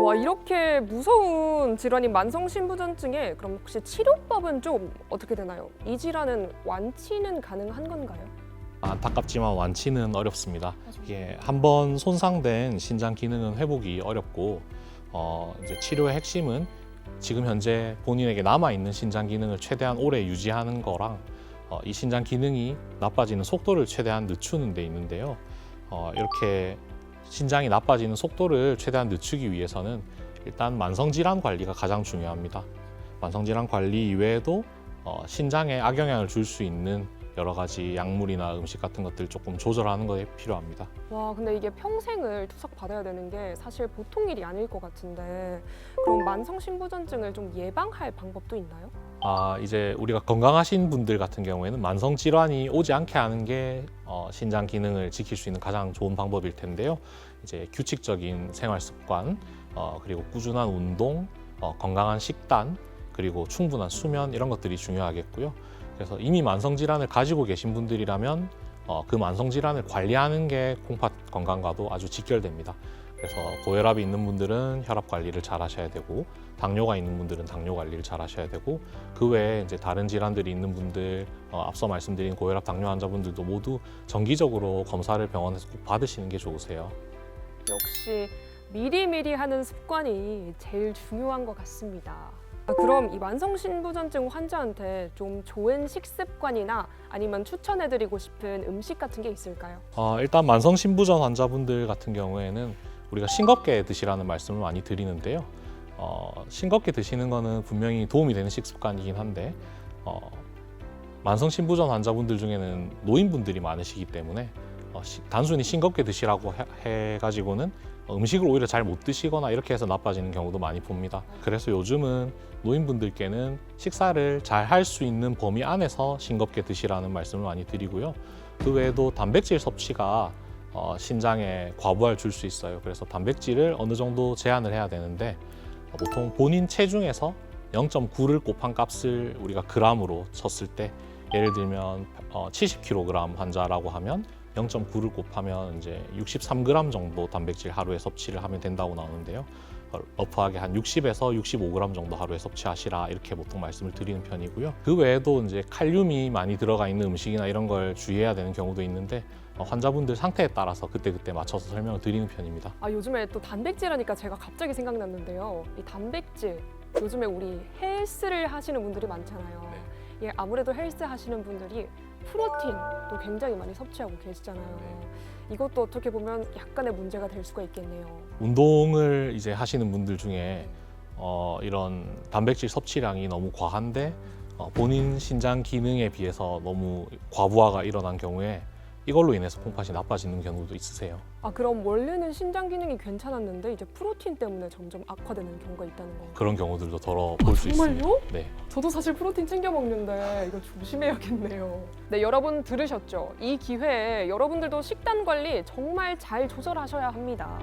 와 이렇게 무서운 질환인 만성신부전증에 그럼 혹시 치료법은 좀 어떻게 되나요? 이 질환은 완치는 가능한 건가요? 안타깝지만 완치는 어렵습니다. 이게 한번 손상된 신장 기능은 회복이 어렵고 어, 이제 치료의 핵심은 지금 현재 본인에게 남아 있는 신장 기능을 최대한 오래 유지하는 거랑 어, 이 신장 기능이 나빠지는 속도를 최대한 늦추는 데 있는데요. 어, 이렇게 신장이 나빠지는 속도를 최대한 늦추기 위해서는 일단 만성 질환 관리가 가장 중요합니다. 만성 질환 관리 이외에도 어, 신장에 악영향을 줄 수 있는 여러 가지 약물이나 음식 같은 것들 조금 조절하는 것이 필요합니다. 와 근데 이게 평생을 투석 받아야 되는 게 사실 보통 일이 아닐 것 같은데 그럼 만성 신부전증을 좀 예방할 방법도 있나요? 아 이제 우리가 건강하신 분들 같은 경우에는 만성 질환이 오지 않게 하는 게 어, 신장 기능을 지킬 수 있는 가장 좋은 방법일 텐데요. 이제 규칙적인 생활 습관 어, 그리고 꾸준한 운동, 어, 건강한 식단 그리고 충분한 수면 이런 것들이 중요하겠고요. 그래서 이미 만성 질환을 가지고 계신 분들이라면 어, 그 만성 질환을 관리하는 게 콩팥 건강과도 아주 직결됩니다. 그래서 고혈압이 있는 분들은 혈압 관리를 잘 하셔야 되고 당뇨가 있는 분들은 당뇨 관리를 잘 하셔야 되고 그 외에 이제 다른 질환들이 있는 분들 어, 앞서 말씀드린 고혈압 당뇨 환자분들도 모두 정기적으로 검사를 병원에서 꼭 받으시는 게 좋으세요. 역시 미리미리 하는 습관이 제일 중요한 것 같습니다. 아, 그럼 이 만성신부전증 환자한테 좀 좋은 식습관이나 아니면 추천해드리고 싶은 음식 같은 게 있을까요? 어, 일단 만성 신부전 환자분들 같은 경우에는 우리가 싱겁게 드시라는 말씀을 많이 드리는데요. 어, 싱겁게 드시는 거는 분명히 도움이 되는 식습관이긴 한데 어, 만성 신부전 환자분들 중에는 노인분들이 많으시기 때문에 어, 시- 단순히 싱겁게 드시라고 해, 해가지고는 음식을 오히려 잘 못 드시거나 이렇게 해서 나빠지는 경우도 많이 봅니다. 그래서 요즘은 노인분들께는 식사를 잘 할 수 있는 범위 안에서 싱겁게 드시라는 말씀을 많이 드리고요. 그 외에도 단백질 섭취가 어, 신장에 과부하를 줄 수 있어요. 그래서 단백질을 어느 정도 제한을 해야 되는데 어, 보통 본인 체중에서 0.9를 곱한 값을 우리가 그람으로 쳤을 때 예를 들면 어, 70kg 환자라고 하면 0.9를 곱하면 이제 63g 정도 단백질 하루에 섭취를 하면 된다고 나오는데요. 어, 러프하게 한 60에서 65g 정도 하루에 섭취하시라 이렇게 보통 말씀을 드리는 편이고요. 그 외에도 이제 칼륨이 많이 들어가 있는 음식이나 이런 걸 주의해야 되는 경우도 있는데 어, 환자분들 상태에 따라서 그때그때 맞춰서 설명을 드리는 편입니다. 아 요즘에 또 단백질 하니까 제가 갑자기 생각났는데요. 이 단백질 요즘에 우리 헬스를 하시는 분들이 많잖아요. 예, 아무래도 헬스 하시는 분들이 프로틴도 굉장히 많이 섭취하고 계시잖아요. 이것도 어떻게 보면 약간의 문제가 될 수가 있겠네요. 운동을 이제 하시는 분들 중에 어, 이런 단백질 섭취량이 너무 과한데 어, 본인 신장 기능에 비해서 너무 과부하가 일어난 경우에 이걸로 인해서 콩팥이 나빠지는 경우도 있으세요. 아 그럼 원래는 신장 기능이 괜찮았는데 이제 프로틴 때문에 점점 악화되는 경우가 있다는 건가요? 그런 경우들도 더러 볼수 정말요? 있습니다. 네. 저도 사실 프로틴 챙겨 먹는데 이거 조심해야겠네요. 네, 여러분 들으셨죠? 이 기회에 여러분들도 식단 관리 정말 잘 조절하셔야 합니다.